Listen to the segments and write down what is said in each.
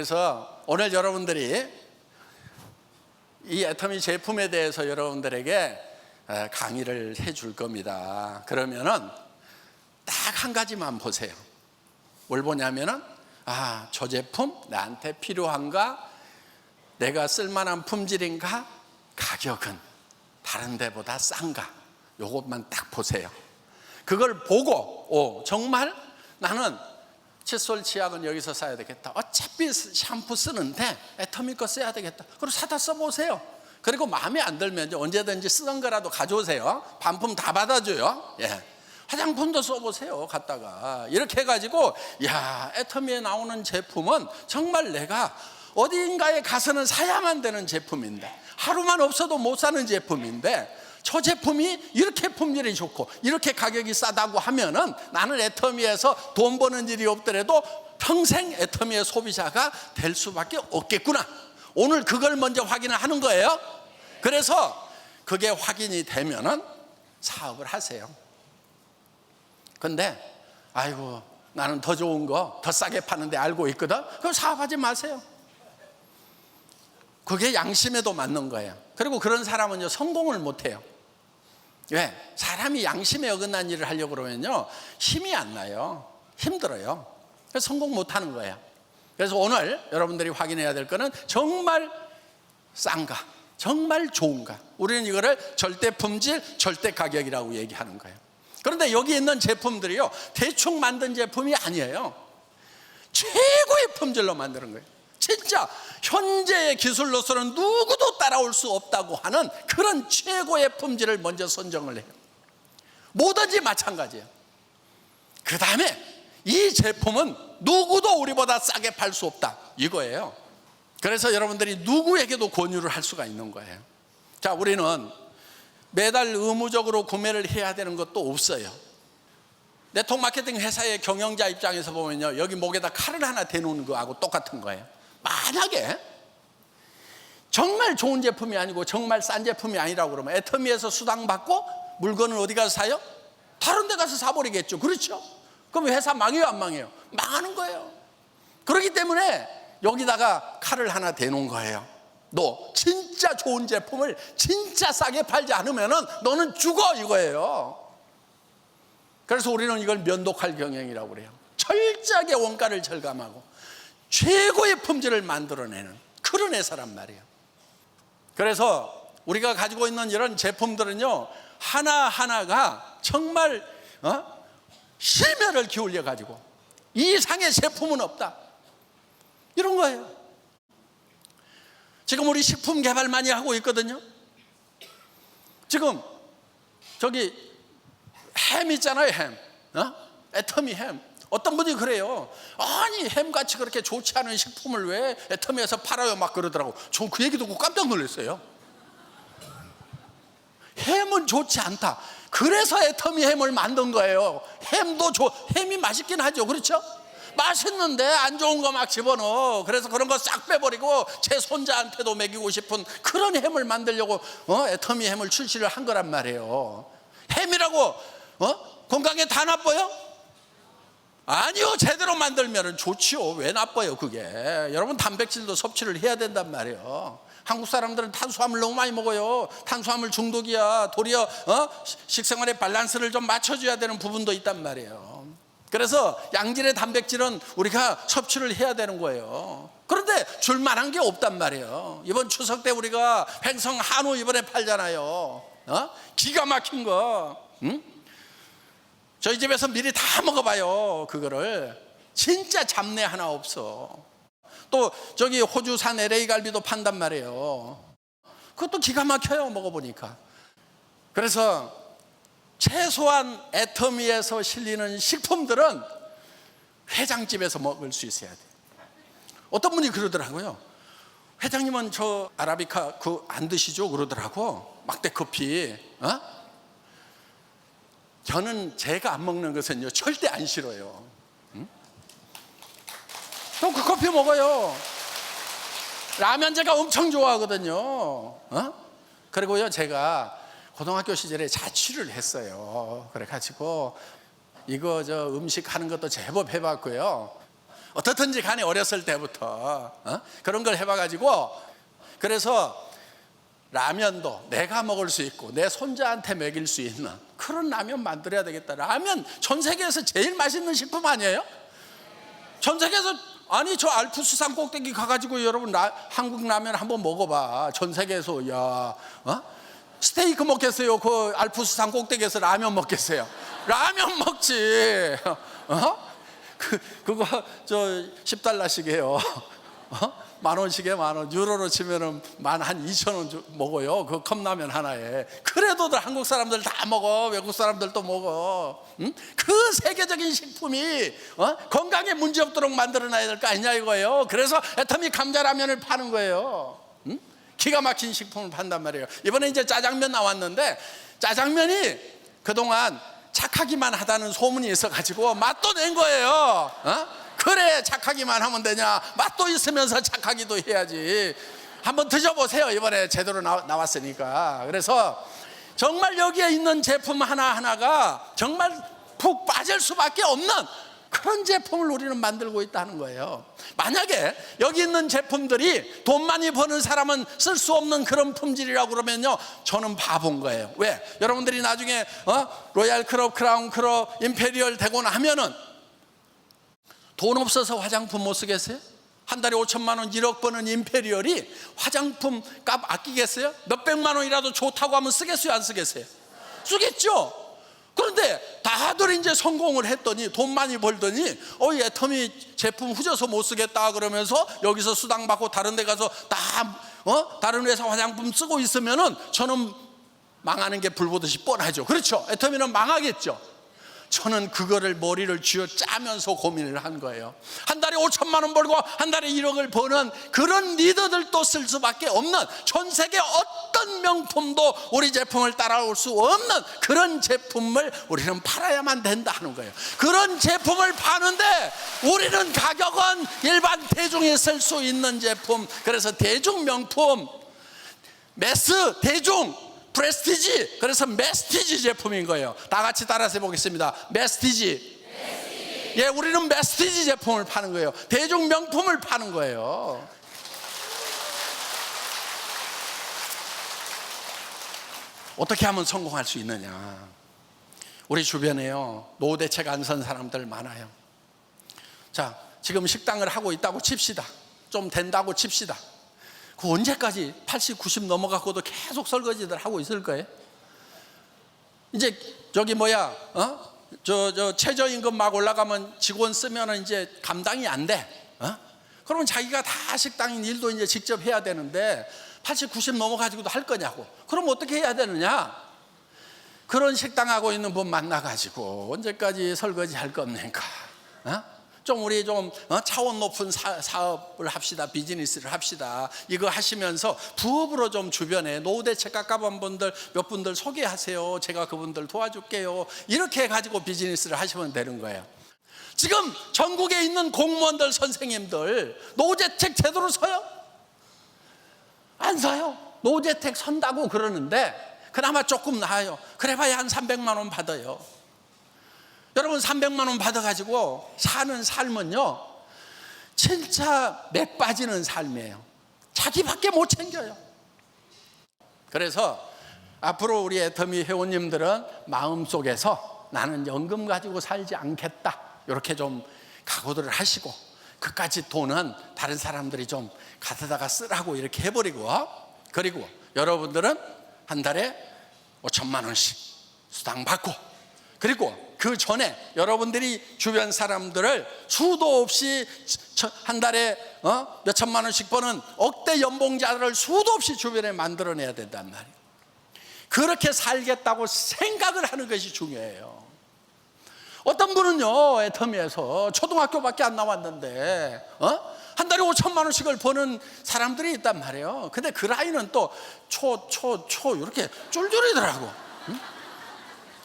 그래서 오늘 여러분들이 이 애터미 제품에 대해서 여러분들에게 에, 강의를 해줄 겁니다. 그러면은 딱 한 가지만 보세요. 뭘 보냐면은 아, 저 제품 나한테 필요한가? 내가 쓸만한 품질인가? 가격은 다른 데보다 싼가? 요것만 딱 보세요. 그걸 보고 오, 정말 나는 칫솔 치약은 여기서 사야 되겠다. 어차피 샴푸 쓰는데 애터미 거 써야 되겠다. 그리고 사다 써보세요. 그리고 마음에 안 들면 언제든지 쓰던 거라도 가져오세요. 반품 다 받아줘요. 예. 화장품도 써보세요. 갖다가 이렇게 해가지고 야 애터미에 나오는 제품은 정말 내가 어딘가에 가서는 사야만 되는 제품인데 하루만 없어도 못 사는 제품인데 저 제품이 이렇게 품질이 좋고 이렇게 가격이 싸다고 하면은 나는 애터미에서 돈 버는 일이 없더라도 평생 애터미의 소비자가 될 수밖에 없겠구나. 오늘 그걸 먼저 확인을 하는 거예요. 그래서 그게 확인이 되면은 사업을 하세요. 근데 아이고 나는 더 좋은 거 더 싸게 파는데 알고 있거든. 그럼 사업하지 마세요. 그게 양심에도 맞는 거예요. 그리고 그런 사람은요 성공을 못 해요. 왜? 사람이 양심에 어긋난 일을 하려고 그러면요 힘이 안 나요. 힘들어요. 그래서 성공 못 하는 거예요. 그래서 오늘 여러분들이 확인해야 될 거는 정말 싼가, 정말 좋은가. 우리는 이거를 절대 품질, 절대 가격이라고 얘기하는 거예요. 그런데 여기 있는 제품들이요 대충 만든 제품이 아니에요. 최고의 품질로 만드는 거예요. 진짜 현재의 기술로서는 누구도 따라올 수 없다고 하는 그런 최고의 품질을 먼저 선정을 해요. 뭐든지 마찬가지예요. 그 다음에 이 제품은 누구도 우리보다 싸게 팔 수 없다. 이거예요. 그래서 여러분들이 누구에게도 권유를 할 수가 있는 거예요. 자, 우리는 매달 의무적으로 구매를 해야 되는 것도 없어요. 네트워크 마케팅 회사의 경영자 입장에서 보면요. 여기 목에다 칼을 하나 대놓는 거하고 똑같은 거예요. 만약에 정말 좋은 제품이 아니고 정말 싼 제품이 아니라고 그러면 애터미에서 수당 받고 물건을 어디 가서 사요? 다른 데 가서 사버리겠죠. 그렇죠? 그럼 회사 망해요, 안 망해요? 망하는 거예요. 그렇기 때문에 여기다가 칼을 하나 대놓은 거예요. 너 진짜 좋은 제품을 진짜 싸게 팔지 않으면은 너는 죽어 이거예요. 그래서 우리는 이걸 면도칼 경영이라고 그래요. 철저하게 원가를 절감하고 최고의 품질을 만들어내는 그런 회사란 말이에요. 그래서 우리가 가지고 있는 이런 제품들은요 하나 하나가 정말 어? 실면을 기울여 가지고 이상의 제품은 없다. 이런 거예요. 지금 우리 식품 개발 많이 하고 있거든요. 지금 저기 햄 있잖아요, 햄. 어? 애터미 햄. 어떤 분이 그래요. 아니, 햄같이 그렇게 좋지 않은 식품을 왜 애터미에서 팔아요? 막 그러더라고. 저그 얘기 듣고 깜짝 놀랐어요. 햄은 좋지 않다. 그래서 애터미 햄을 만든 거예요. 햄도 좋, 햄이 맛있긴 하죠. 그렇죠? 맛있는데 안 좋은 거 막 집어넣어. 그래서 그런 거 싹 빼버리고 제 손자한테도 먹이고 싶은 그런 햄을 만들려고 어? 애터미 햄을 출시를 한 거란 말이에요. 햄이라고 어? 건강에 다 나빠요? 아니요. 제대로 만들면 좋지요. 왜 나빠요, 그게. 여러분 단백질도 섭취를 해야 된단 말이에요. 한국 사람들은 탄수화물 너무 많이 먹어요. 탄수화물 중독이야. 도리어 어? 식생활의 밸런스를 좀 맞춰줘야 되는 부분도 있단 말이에요. 그래서 양질의 단백질은 우리가 섭취를 해야 되는 거예요. 그런데 줄만한 게 없단 말이에요. 이번 추석 때 우리가 횡성 한우 이번에 팔잖아요. 어? 기가 막힌 거. 응? 저희 집에서 미리 다 먹어봐요. 그거를 진짜 잡내 하나 없어. 또 저기 호주산 LA 갈비도 판단 말이에요. 그것도 기가 막혀요. 먹어보니까. 그래서 최소한 애터미에서 실리는 식품들은 회장집에서 먹을 수 있어야 돼. 어떤 분이 그러더라고요. 회장님은 저 아라비카 그 안 드시죠? 그러더라고. 막대 커피. 어? 저는 제가 안 먹는 것은요 절대 안 싫어요. 응? 저그 커피 먹어요. 라면 제가 엄청 좋아하거든요. 어? 그리고요 제가 고등학교 시절에 자취를 했어요. 그래가지고 이거 저 음식 하는 것도 제법 해봤고요. 어떻든지 간에 어렸을 때부터 어? 그런 걸 해봐가지고 그래서 라면도 내가 먹을 수 있고 내 손자한테 먹일 수 있는 그런 라면 만들어야 되겠다. 라면 전 세계에서 제일 맛있는 식품 아니에요? 전 세계에서 아니 저 알프스 산 꼭대기 가가지고 여러분 라- 한국 라면 한번 먹어봐. 전 세계에서 야 어? 스테이크 먹겠어요? 그 알프스 산 꼭대기에서 라면 먹겠어요? 라면 먹지. 어? 그 그거 저 10달러씩이에요. 어? 만 원씩에 만 원, 유로로 치면은 만 한 2천 원 주- 먹어요. 그 컵라면 하나에. 그래도들 한국 사람들 다 먹어. 외국 사람들도 먹어. 응? 그 세계적인 식품이 어? 건강에 문제 없도록 만들어놔야 될 거 아니냐 이거예요. 그래서 애터미 감자라면을 파는 거예요. 응? 기가 막힌 식품을 판단 말이에요. 이번에 이제 짜장면 나왔는데 짜장면이 그동안 착하기만 하다는 소문이 있어가지고 맛도 낸 거예요. 어? 그래 착하기만 하면 되냐? 맛도 있으면서 착하기도 해야지. 한번 드셔보세요. 이번에 제대로 나, 나왔으니까. 그래서 정말 여기에 있는 제품 하나 하나가 정말 푹 빠질 수밖에 없는 그런 제품을 우리는 만들고 있다는 거예요. 만약에 여기 있는 제품들이 돈 많이 버는 사람은 쓸 수 없는 그런 품질이라고 그러면요, 저는 바본 거예요. 왜? 여러분들이 나중에 어? 로얄 클럽, 크라운 클럽, 임페리얼 되고 나면은 돈 없어서 화장품 못 쓰겠어요? 한 달에 5천만 원, 1억 버는 임페리얼이 화장품 값 아끼겠어요? 몇 백만 원이라도 좋다고 하면 쓰겠어요? 안 쓰겠어요? 쓰겠죠? 그런데 다들 이제 성공을 했더니 돈 많이 벌더니 어, 이 애터미 제품 후져서 못 쓰겠다 그러면서 여기서 수당 받고 다른 데 가서 다 어? 다른 회사 화장품 쓰고 있으면은 저는 망하는 게 불보듯이 뻔하죠. 그렇죠? 애터미는 망하겠죠. 저는 그거를 머리를 쥐어 짜면서 고민을 한 거예요. 한 달에 5천만 원 벌고 한 달에 1억을 버는 그런 리더들도 쓸 수밖에 없는 전 세계 어떤 명품도 우리 제품을 따라올 수 없는 그런 제품을 우리는 팔아야만 된다 하는 거예요. 그런 제품을 파는데 우리는 가격은 일반 대중이 쓸 수 있는 제품. 그래서 대중 명품 매스 대중 프레스티지. 그래서 메스티지 제품인 거예요. 다 같이 따라서 해보겠습니다. 메스티지. 예 우리는 메스티지 제품을 파는 거예요. 대중 명품을 파는 거예요. 어떻게 하면 성공할 수 있느냐? 우리 주변에요 노대책 안 선 사람들 많아요. 자 지금 식당을 하고 있다고 칩시다. 좀 된다고 칩시다 그 언제까지 80, 90 넘어갖고도 계속 설거지들 하고 있을 거예요? 이제 저기 뭐야, 어? 저, 저 최저임금 막 올라가면 직원 쓰면은 이제 감당이 안 돼. 어? 그러면 자기가 다 식당인 일도 이제 직접 해야 되는데 80, 90 넘어가지고도 할 거냐고. 그럼 어떻게 해야 되느냐? 그런 식당하고 있는 분 만나가지고 언제까지 설거지 할 겁니까? 어? 좀 우리 좀 어? 차원 높은 사, 사업을 합시다 비즈니스를 합시다. 이거 하시면서 부업으로 좀 주변에 노후대책 가까운 분들 몇 분들 소개하세요. 제가 그분들 도와줄게요. 이렇게 해가지고 비즈니스를 하시면 되는 거예요. 지금 전국에 있는 공무원들 선생님들 노후대책 제대로 서요? 안 서요. 노후대책 선다고 그러는데 그나마 조금 나아요. 그래봐야 한 300만 원 받아요 여러분 300만 원 받아가지고 사는 삶은요 진짜 맥 빠지는 삶이에요. 자기밖에 못 챙겨요. 그래서 앞으로 우리 애터미 회원님들은 마음속에서 나는 연금 가지고 살지 않겠다. 이렇게 좀 각오들을 하시고 그까지 돈은 다른 사람들이 좀 가져다가 쓰라고 이렇게 해버리고 그리고 여러분들은 한 달에 5천만 원씩 수당 받고 그리고 그 전에 여러분들이 주변 사람들을 수도 없이 한 달에 어? 몇 천만 원씩 버는 억대 연봉자를 수도 없이 주변에 만들어내야 된단 말이에요. 그렇게 살겠다고 생각을 하는 것이 중요해요. 어떤 분은요, 애터미에서 초등학교밖에 안 나왔는데, 어? 한 달에 5천만 원씩을 버는 사람들이 있단 말이에요. 근데 그 라인은 또 초, 초, 초, 이렇게 쫄쫄이더라고. 응?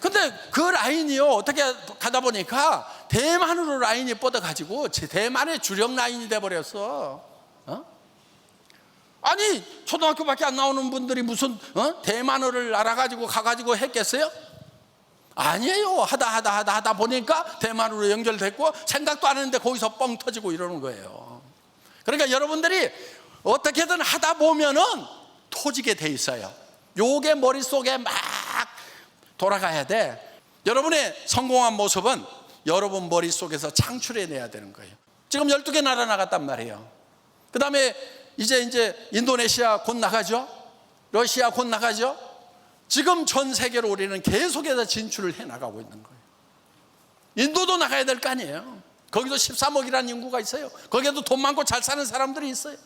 근데 그 라인이요 어떻게 가다 보니까 대만으로 라인이 뻗어가지고 대만의 주력 라인이 돼버렸어. 어? 아니 초등학교밖에 안 나오는 분들이 무슨 어? 대만어를 알아가지고 가가지고 했겠어요? 아니에요. 하다 하다 하다 하다 보니까 대만으로 연결됐고 생각도 안 했는데 거기서 뻥 터지고 이러는 거예요. 그러니까 여러분들이 어떻게든 하다 보면은 토지게 돼 있어요. 요게 머릿속에 막 돌아가야 돼. 여러분의 성공한 모습은 여러분 머릿속에서 창출해내야 되는 거예요. 지금 12개 나라 나갔단 말이에요. 그 다음에 이제 이제 인도네시아 곧 나가죠? 러시아 곧 나가죠? 지금 전 세계로 우리는 계속해서 진출을 해 나가고 있는 거예요. 인도도 나가야 될 거 아니에요. 거기도 13억이라는 인구가 있어요. 거기에도 돈 많고 잘 사는 사람들이 있어요.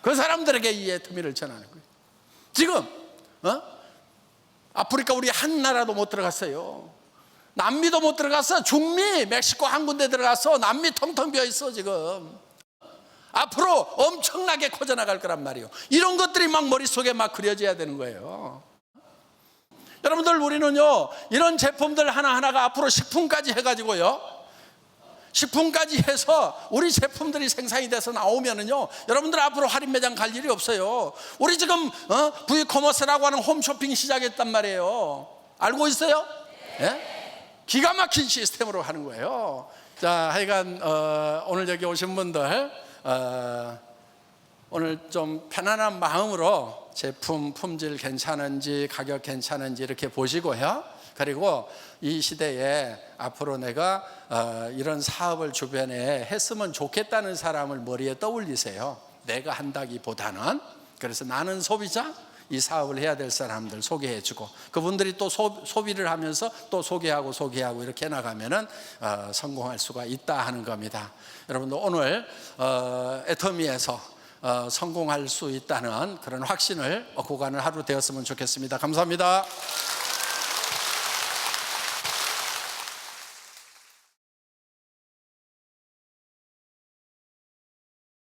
그 사람들에게 이 애터미를 전하는 거예요. 지금 어? 아프리카 우리 한 나라도 못 들어갔어요. 남미도 못 들어갔어. 중미, 멕시코 한 군데 들어가서 남미 텅텅 비어 있어 지금. 앞으로 엄청나게 커져 나갈 거란 말이에요. 이런 것들이 막 머릿속에 막 그려져야 되는 거예요. 여러분들 우리는요 이런 제품들 하나하나가 앞으로 식품까지 해 가지고요 식품까지 해서 우리 제품들이 생산이 돼서 나오면은요 여러분들 앞으로 할인 매장 갈 일이 없어요 우리 지금 어? V커머스라고 하는 홈쇼핑 시작했단 말이에요 알고 있어요? 예? 기가 막힌 시스템으로 하는 거예요 자 하여간 어, 오늘 여기 오신 분들 어, 오늘 좀 편안한 마음으로 제품 품질 괜찮은지 가격 괜찮은지 이렇게 보시고요. 그리고 이 시대에 앞으로 내가 어, 이런 사업을 주변에 했으면 좋겠다는 사람을 머리에 떠올리세요. 내가 한다기보다는 그래서 나는 소비자 이 사업을 해야 될 사람들 소개해 주고 그분들이 또 소, 소비를 하면서 또 소개하고 소개하고 이렇게 나가면은 어, 성공할 수가 있다 하는 겁니다. 여러분들 오늘 어, 애터미에서 어, 성공할 수 있다는 그런 확신을 고가는 하루 되었으면 좋겠습니다. 감사합니다.